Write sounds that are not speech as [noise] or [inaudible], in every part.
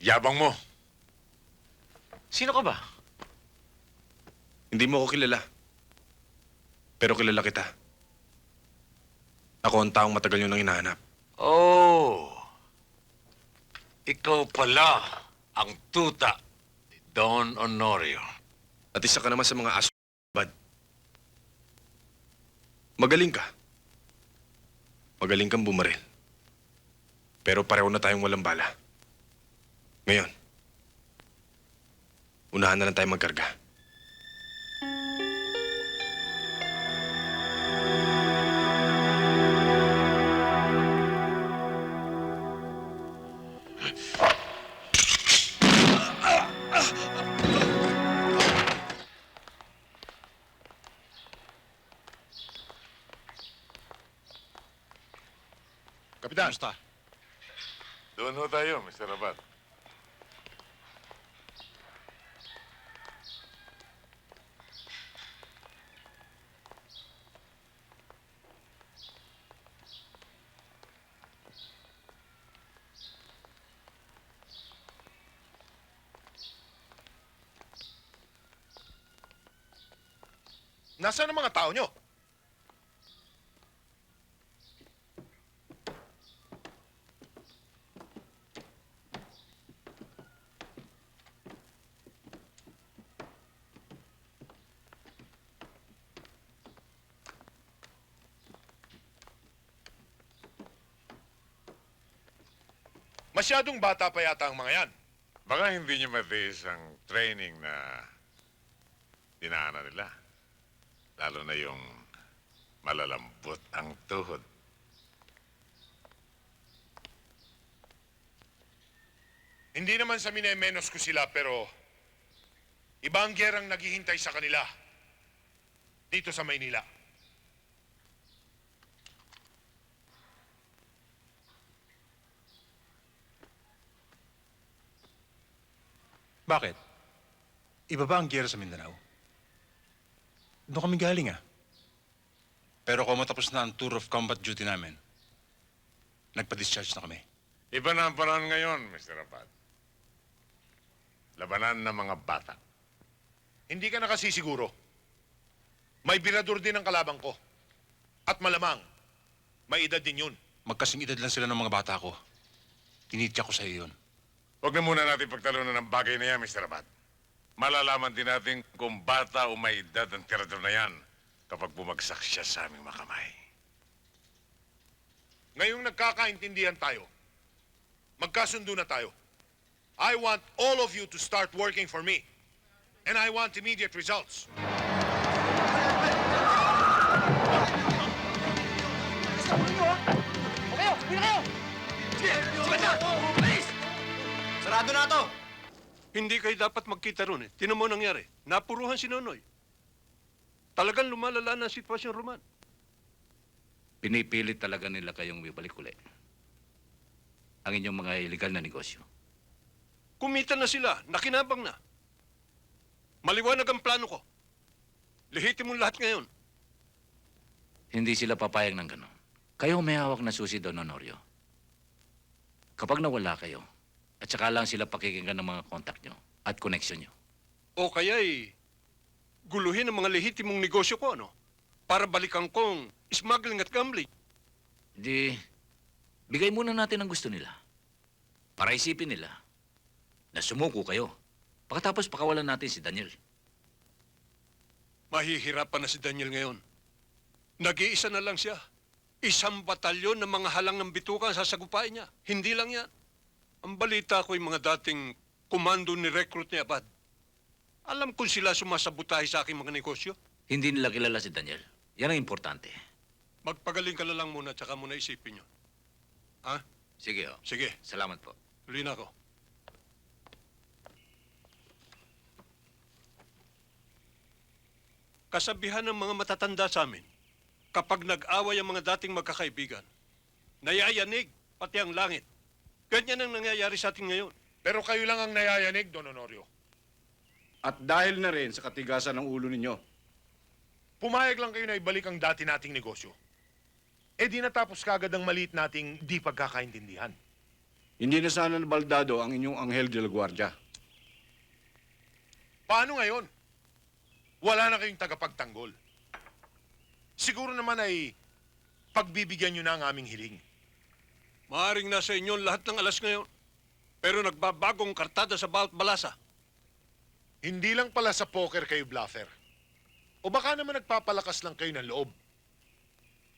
Yabang mo. Sino ka ba? Hindi mo ako kilala. Pero kilala kita. Ako ang taong matagal nyo nang hinahanap. Oh. Ikaw pala ang tuta ni Don Honorio. At isa ka naman sa mga aso, bad. Magaling ka. Magaling kang bumaril. Pero pareho na tayong walang bala. Ngayon, unahan na lang tayo magkarga. Nasaan ang mga tao nyo? Masyadong bata pa yata ang mga yan. Baka hindi niyo matiis ang training na dinaanan nila. Lalo na yung malalambot ang tuhod. Hindi naman sa minemenos ko sila pero iba ang gerang naghihintay sa kanila dito sa Maynila. Bakit? Iba ba ang giyera sa Mindanao? Doon kami galing ah. Pero kung matapos na ang tour of combat duty namin, nagpa-discharge na kami. Iba na ang panahon ngayon, Mr. Abad. Labanan ng mga bata. Hindi ka nakasisiguro. May birador din ang kalabang ko. At malamang, may edad din yun. Magkasing edad lang sila ng mga bata ko. Tinitya ko sa iyo yun. Huwag na muna natin pagtalunan ng bagay na yan, Mr. Abad. Malalaman din natin kung bata o may edad ang tirador na yan kapag bumagsak siya sa aming makamay. Ngayong nagkakaintindihan tayo, magkasundo na tayo. I want all of you to start working for me. And I want immediate results. Sarado na to! Hindi kayo dapat magkita ron eh. Tinan mo nangyari. Napuruhan si Nonoy. Talagang lumalala na ang sitwasyon, Roman. Pinipilit talaga nila kayong ibalik uli. Ang inyong mga illegal na negosyo. Kumita na sila. Nakinabang na. Maliwanag ang plano ko. Lihitin mo lahat ngayon. Hindi sila papayag ng gano'n. Kayo may hawak na susi Don Honorio. Kapag nawala kayo, at saka lang sila pakikinggan ng mga contact nyo at connection nyo. O kaya'y guluhin ang mga lehitimong negosyo ko, ano? Para balikan kong smuggling at gambling. Di, bigay muna natin ang gusto nila. Para isipin nila na sumuko kayo. Pagkatapos pakawalan natin si Daniel. Mahihirapan na si Daniel ngayon. Nag-iisa na lang siya. Isang batalyon ng mga halang ng bitukan sa sagupain niya. Hindi lang yan. Ang balita ko yung mga dating komando ni recruit ni Abad. Alam kung sila sumasabutahe sa aking mga negosyo. Hindi nila kilala si Daniel. Yan ang importante. Magpagaling ka na lang muna, tsaka muna isipin yun. Ha? Sige, oh. Sige, Salamat po. tuloy na ako. Kasabihan ng mga matatanda sa amin, kapag nag-away ang mga dating magkakaibigan, nayayanig pati ang langit. Ganyan ang nangyayari sa atin ngayon. Pero kayo lang ang nayayanig, Don Honorio. At dahil na rin sa katigasan ng ulo ninyo, Pumayag lang kayo na ibalik ang dati nating negosyo. Eh di natapos kagad ang maliit nating di pagkakaintindihan. Hindi na sana nabaldado ang inyong Anghel de la Guardia. Paano ngayon? Wala na kayong tagapagtanggol. Siguro naman ay pagbibigyan nyo na ang aming hiling. Maaring nasa inyo lahat ng alas ngayon. Pero nagbabagong kartada sa bawat balasa. Hindi lang pala sa poker kayo bluffer. O baka naman nagpapalakas lang kayo ng loob.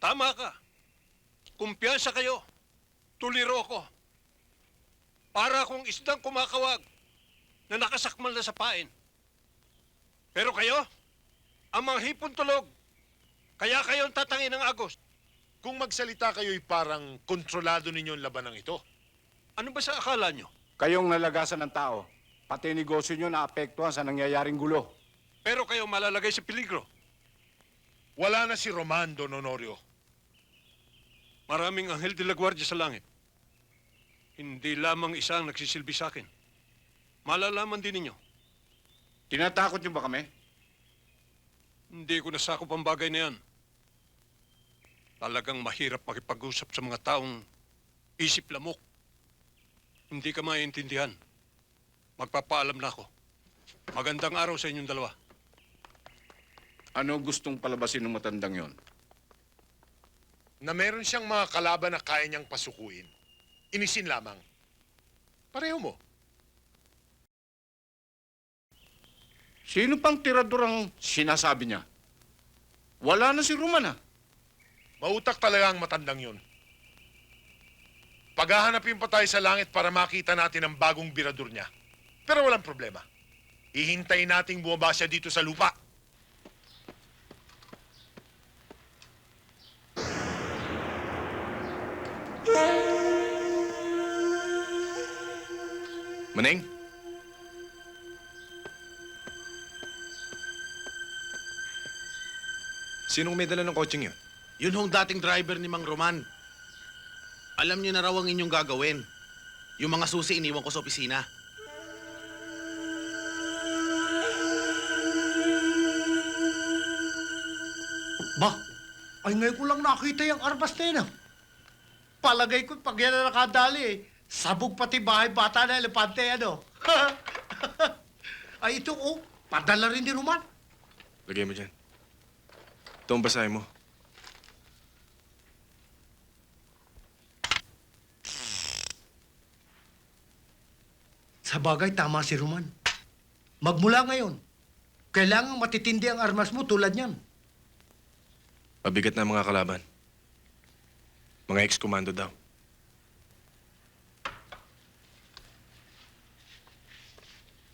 Tama ka. Kumpiyansa kayo. Tuliro ko. Para akong isdang kumakawag na nakasakmal na sa pain. Pero kayo, ang mga hipon tulog. Kaya kayo ang tatangin ng Agos. Kung magsalita kayo'y parang kontrolado ninyo ang labanang ito. Ano ba sa akala nyo? Kayong nalagasan ng tao, pati negosyo nyo naapektuhan sa nangyayaring gulo. Pero kayo malalagay sa peligro. Wala na si Roman, Don Honorio. Maraming anghel de la Guardia sa langit. Hindi lamang isa ang nagsisilbi sa akin. Malalaman din ninyo. Tinatakot nyo ba kami? Hindi ko nasakop ang bagay na yan. Talagang mahirap makipag-usap sa mga taong isip lamok. Hindi ka maintindihan. Magpapaalam na ako. Magandang araw sa inyong dalawa. Ano gustong palabasin ng matandang yon? Na meron siyang mga kalaban na kaya niyang pasukuin. Inisin lamang. Pareho mo. Sino pang tirador ang sinasabi niya? Wala na si Roman ah. Mautak talaga ang matandang yun. Paghahanapin pa tayo sa langit para makita natin ang bagong birador niya. Pero walang problema. Ihintayin nating bumaba siya dito sa lupa. Maneng? Sinong may dala ng kotseng yun? Yun hong dating driver ni Mang Roman. Alam niyo na raw ang inyong gagawin. Yung mga susi iniwan ko sa opisina. Ba, ay ngayon ko lang nakita yung armas na yun. ah. Palagay ko, pag yan na nakadali, eh, sabog pati bahay bata na elepante, ano? [laughs] ay ito, oh, padala rin ni Roman. Lagay mo dyan. Ito ang basahin mo. Sa bagay, tama si Roman. Magmula ngayon, kailangang matitindi ang armas mo tulad niyan. Mabigat na ang mga kalaban. Mga ex-komando daw.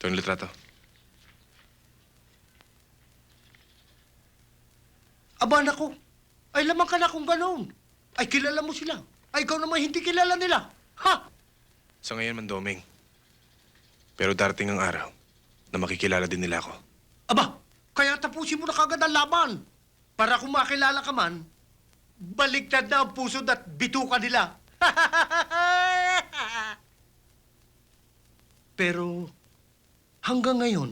Ito ang litrato. Aba, nako, ay lamang ka na kung ganoon. Ay kilala mo sila. Ay ikaw naman hindi kilala nila. Ha? Sa ngayon, Mandoming. Pero darating ang araw na makikilala din nila ako. Aba, kaya tapusin mo na kagad ang laban. Para kung makilala ka man, baliktad na ang puso at bituka nila. [laughs] Pero hanggang ngayon,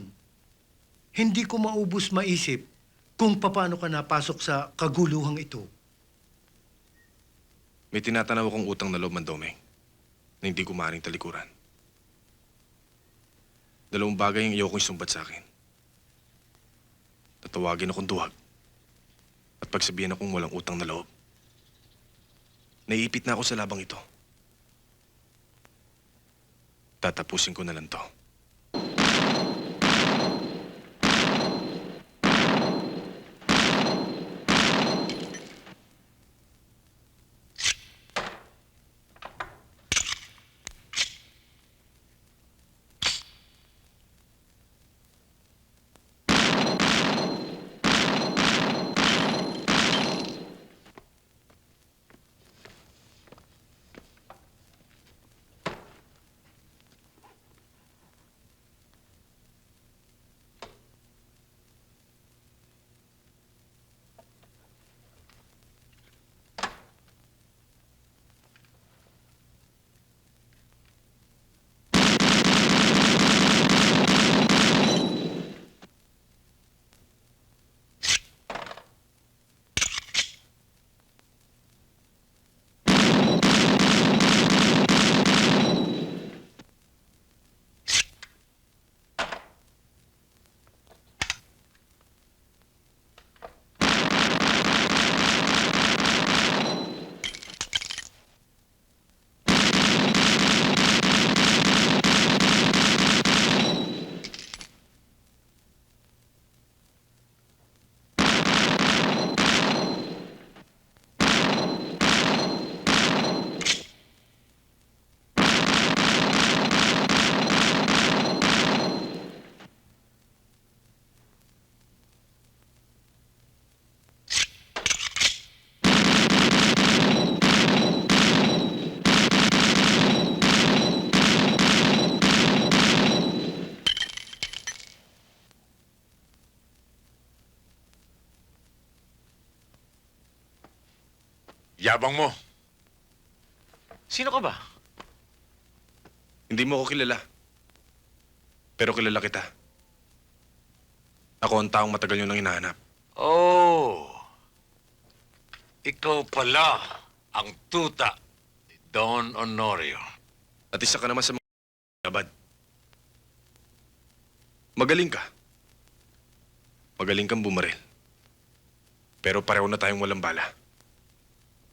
hindi ko maubos maisip kung paano ka napasok sa kaguluhang ito. May tinatanaw akong utang na loob, Mandoming, na hindi ko maaaring talikuran. Dalawang bagay ang iyokong isumbat sa akin. Tatawagin akong duwag at pagsabihan akong walang utang na loob. Naiipit na ako sa labang ito. Tatapusin ko na lang to. Yabang mo. Sino ka ba? Hindi mo ako kilala. Pero kilala kita. Ako ang taong matagal nyo nang hinahanap. Oh, ikaw pala ang tuta ni Don Honorio. At isa ka naman sa mga labad. Magaling ka. Magaling kang bumaril. Pero pareho na tayong walang bala.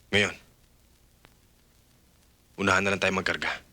Ngayon, unahan na lang tayo magkarga.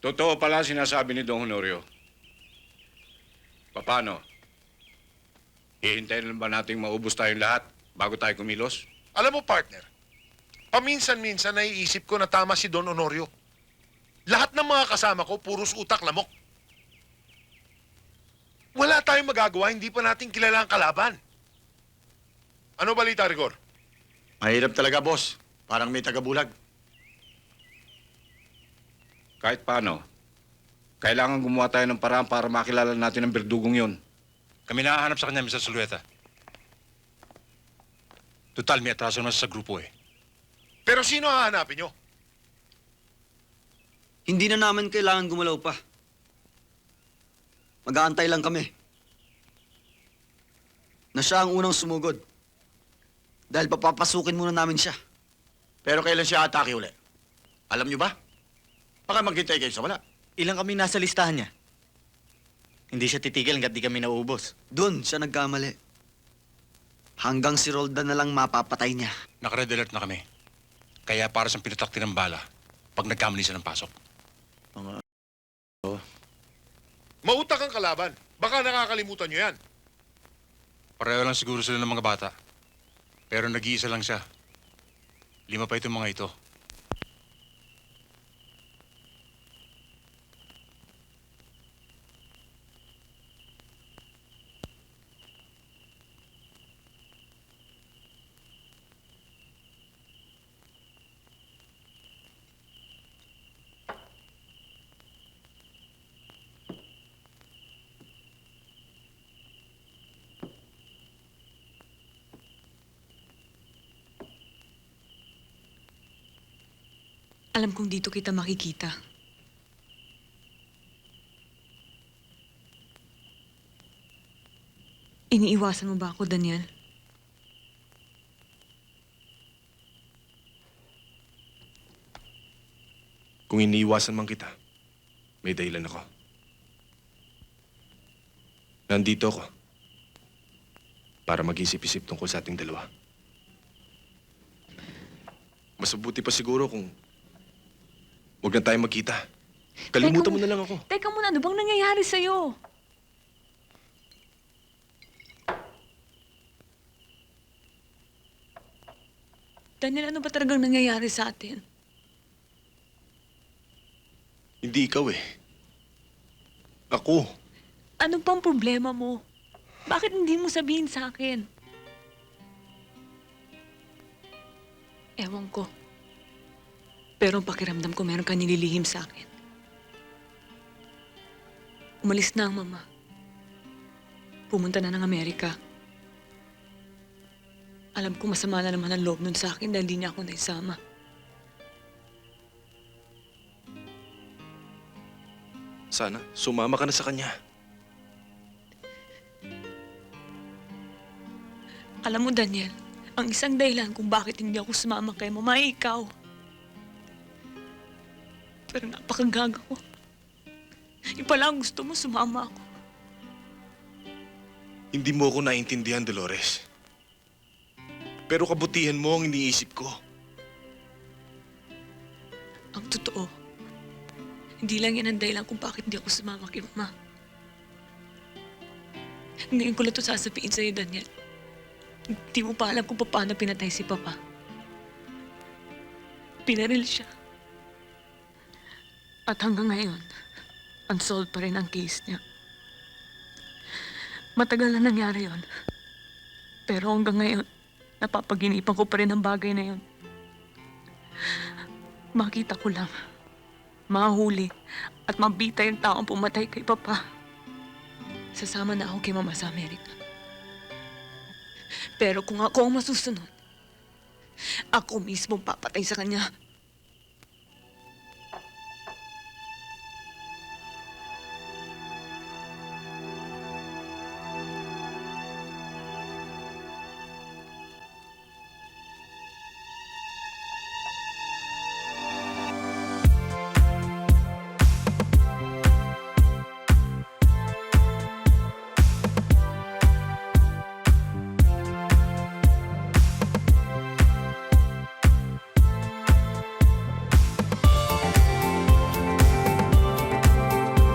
Totoo pala sinasabi ni Don Honorio. Paano? Hihintayin lang ba nating maubos tayong lahat bago tayo kumilos? Alam mo, partner, paminsan-minsan naiisip ko na tama si Don Honorio. Lahat ng mga kasama ko, puros utak lamok. Wala tayong magagawa, hindi pa natin kilala ang kalaban. Ano balita, Rigor? Mahirap talaga, boss. Parang may tagabulag. Kahit paano, kailangan gumawa tayo ng paraan para makilala natin ang berdugong yon. Kami nahahanap sa kanya, Mr. Sulueta. Total, may atraso naman sa grupo eh. Pero sino hahanapin nyo? Hindi na namin kailangan gumalaw pa. Mag-aantay lang kami. Na siya ang unang sumugod. Dahil papapasukin muna namin siya. Pero kailan siya atake uli? Alam niyo ba? Baka maghintay kayo sa wala. Ilang kami nasa listahan niya. Hindi siya titigil hanggat di kami nauubos. Doon siya nagkamali. Hanggang si Roldan na lang mapapatay niya. Naka-red alert na kami. Kaya para sa pinatakti ng bala pag nagkamali siya ng pasok. Mautak ang kalaban. Baka nakakalimutan nyo yan. Pareho lang siguro sila ng mga bata. Pero nag-iisa lang siya. Lima pa itong mga ito. Alam kong dito kita makikita. Iniiwasan mo ba ako, Daniel? Kung iniiwasan man kita, may dahilan ako. Nandito ako para mag-isip-isip tungkol sa ating dalawa. Mas mabuti pa siguro kung huwag na tayo magkita. Kalimutan Teka mo na lang ako. Teka muna, ano bang nangyayari sa'yo? Daniel, ano ba talagang nangyayari sa atin? Hindi ikaw eh. Ako. Ano pang problema mo? Bakit hindi mo sabihin sa akin? Ewan ko. Pero ang pakiramdam ko meron ka nililihim sa akin. Umalis na ang mama. Pumunta na ng Amerika. Alam ko masama na naman ang loob nun sa akin dahil hindi niya ako naisama. Sana, sumama ka na sa kanya. Alam mo, Daniel, ang isang dahilan kung bakit hindi ako sumama kay mama ay ikaw. Pero napakagaga ko. Yung pala ang gusto mo, sumama ako. Hindi mo ako naintindihan, Dolores. Pero kabutihan mo ang iniisip ko. Ang totoo, hindi lang yan ang dahilan kung bakit hindi ako sumama kay Mama. Ngayon ko lang ito sasabihin sa'yo, Daniel. Hindi mo pa alam kung paano pinatay si Papa. Pinaril siya. At hanggang ngayon, unsolved pa rin ang case niya. Matagal na nangyari yon. Pero hanggang ngayon, napapaginipan ko pa rin ang bagay na yon. Makita ko lang, mahuli at mabita yung taong pumatay kay Papa. Sasama na ako kay Mama sa Amerika. Pero kung ako ang masusunod, ako mismo papatay sa kanya.